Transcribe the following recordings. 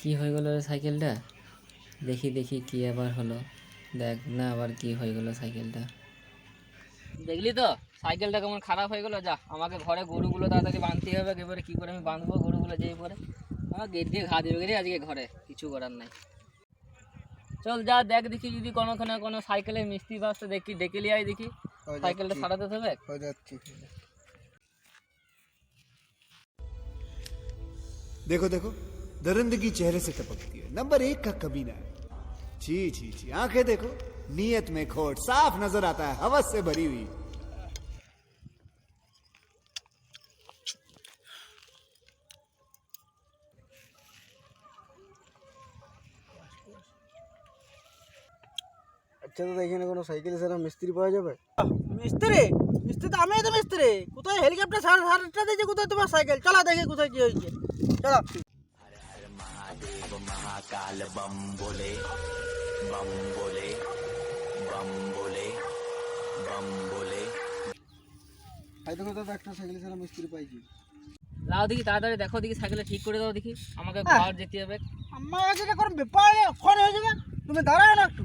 কি হয়ে গেলো রে সাইকেলটা? দেখি দেখি কি আবার হলো। দেখ না আবার কি হয়ে গেলো সাইকেলটা। দেখলি তো? সাইকেলটা কেমন খারাপ হয়ে গেলো? যা আমাকে ঘরে গরুগুলো তাড়াতাড়ি বাঁধতে হবে এবারে কি করে আমি বাঁধবো গরুগুলো যেই পরে? আমার গেট দিয়ে ঘা দেবে রে আজকে ঘরে কিছু করার নাই। চল যা দেখ দেখি যদি কোনোখানে কোনো সাইকেলের মিস্ত্রি বাসতে দেখি ডেকে লিয়ে দেখি। সাইকেলটা সারাতে হবে? हो देखो देखो दरिंदगी चेहरे से टपकती है नंबर एक का कमीना है जी जी जी आंखें देखो नीयत में खोट साफ नजर आता है हवस से भरी हुई আচ্ছা দাদা এখানে কোনো সাইকেল ছাড়া মিস্ত্রি পাওয়া যাবে মিস্ত্রি মিস্ত্রি তো আমি তো মিস্ত্রি। কোথায় হেলিকপ্টার সার সারটা দিয়েছে কোথায় তোমার সাইকেল চলো দেখি কোথায় কি হয়েছে। চলো। এই দেখো দাদা একটা সাইকেল ছাড়া মিস্ত্রি পাইছি। লাও দেখি তাড়াতাড়ি দেখো দেখি সাইকেলটা ঠিক করে দাও দেখি। আমাকে। ঘর যেতে হবে। আমার কাছে এটা কোনো ব্যাপার ফোন হয়ে যাবে। তুমি দাঁড়াও না একটু।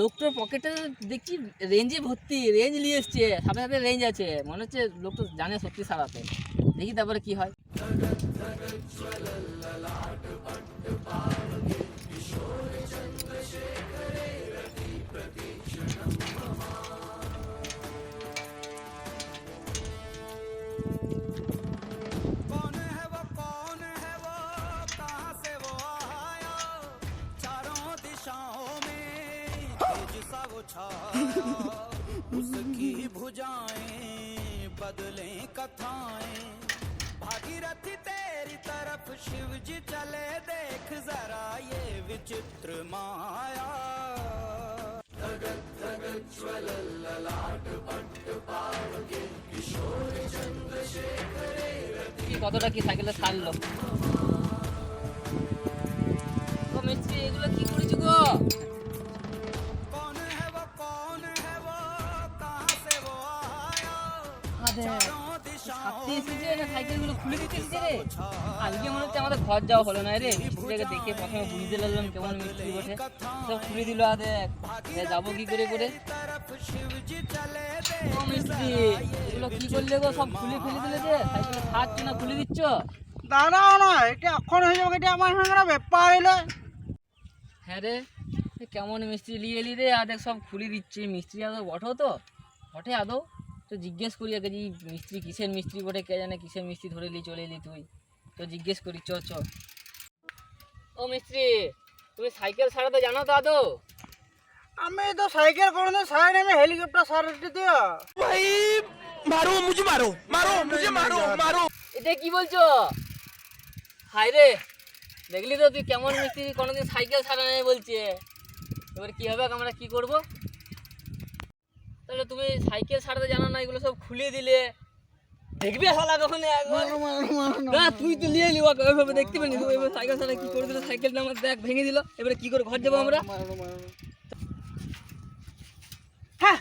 লোকটার পকেটে দেখছি রেঞ্জে ভর্তি রেঞ্জ নিয়ে এসছে, সাথে সাথে রেঞ্জ আছে। মনে হচ্ছে লোকটা জানে সত্যি সারাতে। দেখি তারপরে কি হয়। उसकी भुजाएं बदले कथाएं भागीरथी तेरी तरफ शिव जी चले देख जरा ये विचित्र माया কি কতটা কি সাইকেলে ছাড়লো মনে হচ্ছে আমাদের ঘর যাওয়া হলো না রে। দেখে প্রথমে কেমন মিস্ত্রি সব খুলে আর যাব কি করে করে এগুলো কি করলে সব খুলে খাচ্ছ না খুলে দিচ্ছ? না এটা এখন হয়ে এটা আমার ব্যাপার হইল। হ্যাঁ রে কেমন মিস্ত্রি লিয়ে এলি রে? আদেক সব খুলে দিচ্ছে। মিস্ত্রি আদৌ বঠো তো? বটে আদৌ? তো জিজ্ঞেস করি আগে যে মিস্ত্রি কিসের মিস্ত্রি বটে? কে জানে কিসের মিস্ত্রি ধরে নিয়ে চলে এলি তুই? তো জিজ্ঞেস করি চ চ। ও মিস্ত্রি তুমি সাইকেল সারাতে জানো তো আদৌ? আমি তো সাইকেল কোনোদিন সাইড আমি হেলিকপ্টার সারাতে দিও। ভাই মারো মুঝে মারো মারো মুঝে মারো মারো। এটা কি বলছো? হাই রে দেখলি তো তুই কেমন মিস্ত্রি কোনোদিন সাইকেল সারা নেই বলছে। এবার কি হবে আমরা কি করব? তাহলে তুমি সাইকেল সারাতে জানো না এগুলো সব খুলে দিলে। দেখবি হালা কখন একবার? না তুই তো নিয়ে এলি ওকে ওইভাবে দেখতে পারি তুই এবার সাইকেল সারা কি করে দিল? সাইকেলটা আমার দেখ ভেঙে দিল। এবারে কি করে ঘর যাব আমরা? হ্যাঁ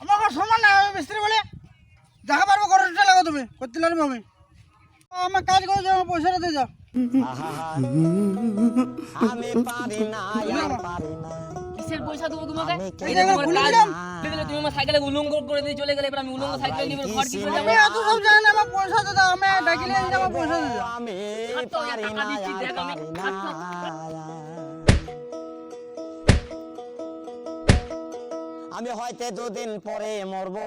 আমার কোনো সমান না আমি মিস্ত্রি বলে দেখা পারব করতে লাগো তুমি। করতে লাগবে আমি। আমার কাজ করে যাও আমার পয়সাটা দিয়ে যাও। কিসের পয়সা দেবো তোমাকে? এই দেখো, দিলে তুমি আমার সাইকেলে উলঙ্গ করে দিয়ে চলে গেলে এবার আমি উলঙ্গ সাইকেল নিয়ে ঘর কি করে যাব। এত সব জানি না আমার পয়সা দাও আমি ডাকিলে আমার পয়সা দাও। দেখ আমি হাত তো আমি হয়তো দুদিন পরে মরবো।